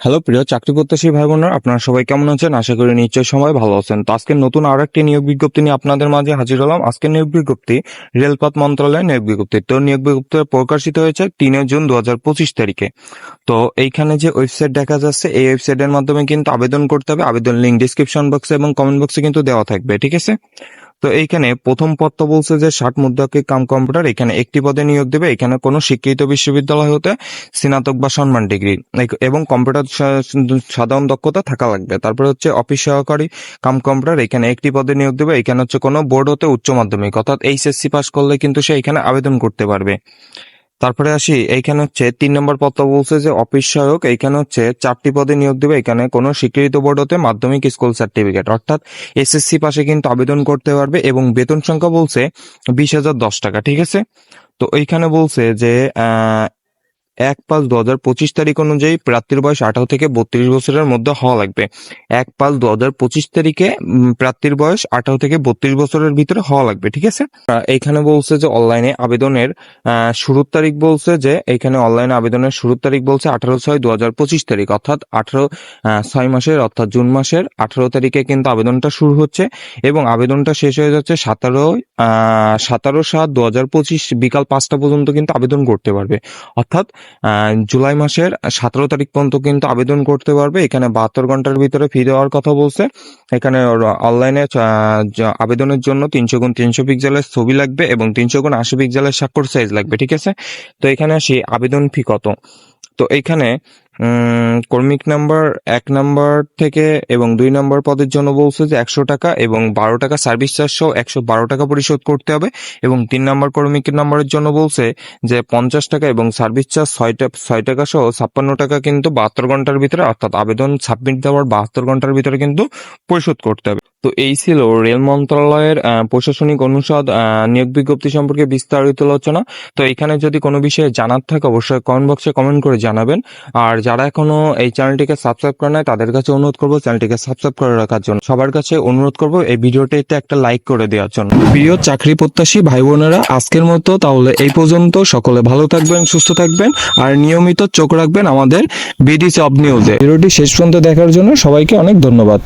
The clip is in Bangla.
হ্যালো, প্রিয় চাকরি প্রত্যাশী ভাই বোনেরা আপনারা সবাই কেমন আছেন? আশা করি নিশ্চয় সময় ভালো আছেন। তো আজকে নতুন আরও একটি নিয়োগ বিজ্ঞপ্তি নিয়ে আপনাদের মাঝে হাজির হলাম। আজকের নিয়োগ বিজ্ঞপ্তি, রেলপথ মন্ত্রণালয়ের নিয়োগ বিজ্ঞপ্তি। তো নিয়োগ বিজ্ঞপ্তি প্রকাশিত হয়েছে তিনে জুন দু হাজার পঁচিশ তারিখে। তো এইখানে যে ওয়েবসাইট দেখা যাচ্ছে, এই ওয়েবসাইটের মাধ্যমে কিন্তু আবেদন করতে হবে। আবেদন লিঙ্ক ডিসক্রিপশন বক্সে এবং কমেন্ট বক্সে কিন্তু দেওয়া থাকবে, ঠিক আছে? তো এইখানে প্রথম পদটা বলছে যে ষাট মুদ্রাকে কাম কম্পিউটার, এখানে একটি পদে নিয়োগ দেবে, এখানে কোনো স্বীকৃত বিশ্ববিদ্যালয় হতে স্নাতক বা সম্মান ডিগ্রি। এবং কম্পিউটার সাধারণ দক্ষতা থাকা লাগবে। তারপরে হচ্ছে অফিস সহকারী কাম কম্পিউটার, এখানে একটি পদে নিয়োগ দেবে, এখানে হচ্ছে কোনো বোর্ড হতে উচ্চ মাধ্যমিক। অর্থাৎ এইচএসসি পাস করলে কিন্তু সে এখানে আবেদন করতে পারবে। তারপরে আসি, এইখানে হচ্ছে তিন নম্বর পত্র বলছে যে, অফিস সহায়ক, এইখানে হচ্ছে চারটি পদে নিয়োগ দেবে। এখানে কোনো স্বীকৃত বোর্ড হতে মাধ্যমিক স্কুল সার্টিফিকেট অর্থাৎ এসএসসি পাশে কিন্তু আবেদন করতে পারবে এবং বেতন সংখ্যা বলছে বিশ হাজার দশ টাকা, ঠিক আছে? তো এইখানে বলছে যে এক পাঁচ দু হাজার পঁচিশ তারিখ অনুযায়ী প্রার্থীর বয়স আঠারো থেকে বত্রিশ বছরের মধ্যে হওয়া লাগবে। এক পাঁচ দু হাজার পঁচিশ তারিখে প্রার্থীর বয়স আঠারো থেকে বত্রিশ বছরের ভিতরে হওয়া লাগবে ঠিক আছে? আহ, এইখানে বলছে যে অনলাইনে আবেদনের শুরুর তারিখ বলছে যে এইখানে অনলাইনে আবেদনের শুরুর তারিখ বলছে আঠারো ছয় দু হাজার পঁচিশ তারিখ অর্থাৎ আঠারো ছয় মাসের অর্থাৎ জুন মাসের আঠারো তারিখে কিন্তু আবেদনটা শুরু হচ্ছে এবং আবেদনটা শেষ হয়ে যাচ্ছে সতেরো সতেরো সাত দু হাজার পঁচিশ বিকাল পাঁচটা পর্যন্ত কিন্তু আবেদন করতে পারবে। অর্থাৎ জুলাই মাসের সতেরো তারিখ পর্যন্ত কিন্তু আবেদন করতে পারবে। এখানে বাহাত্তর ঘণ্টার ভিতরে ফি দেওয়ার কথা বলছে। এখানে অনলাইনে আবেদনের জন্য তিনশো গুণ তিনশো পিক্সেলের ছবি লাগবে এবং তিনশো গুণ আশি পিক্সেলের স্বাক্ষর সাইজ লাগবে, ঠিক আছে? তো এখানে আসি আবেদন ফি কত? তো এখানে কর্মিক নাম্বার, এক নাম্বার থেকে এবং দুই নাম্বার পদের জন্য বলছে যে একশো টাকা এবং বারো টাকা সার্ভিস চার্জ সহ একশো বারো টাকা পরিশোধ করতে হবে এবং তিন নাম্বার কর্মিক নাম্বারের জন্য বলছে যে পঞ্চাশ টাকা এবং সার্ভিস চার্জ ছয়টা ছয় টাকা সহ ছাপ্পান্ন টাকা কিন্তু বাহাত্তর ঘণ্টার ভিতরে অর্থাৎ আবেদন সাবমিট দেওয়ার বাহাত্তর ঘণ্টার ভিতরে কিন্তু পরিশোধ করতে হবে। তো এই ছিল রেল মন্ত্রণালয়ের প্রশাসনিক অনুষদ নিয়োগ বিজ্ঞপ্তি সম্পর্কে বিস্তারিত আলোচনা। তো এখানে যদি কোনো বিষয়ে জানার থাকে, অবশ্যই কমেন্ট বক্সে কমেন্ট করে জানাবেন। আর যারা এখনও এই চ্যানেলটিকে সাবস্ক্রাইব করে নাই, তাদের কাছে অনুরোধ করব চ্যানেলটিকে সাবস্ক্রাইব করে রাখার জন্য। সবার কাছে অনুরোধ করব এই ভিডিওটিতে একটা লাইক করে দেওয়ার জন্য। প্রিয় চাকরি প্রত্যাশী ভাই বোনেরা, আজকের মতো তাহলে এই পর্যন্ত। সকলে ভালো থাকবেন, সুস্থ থাকবেন। আর নিয়মিত চোখ রাখবেন আমাদের বিডি জব নিউজে ভিডিওটি শেষ পর্যন্ত দেখার জন্য সবাইকে অনেক ধন্যবাদ।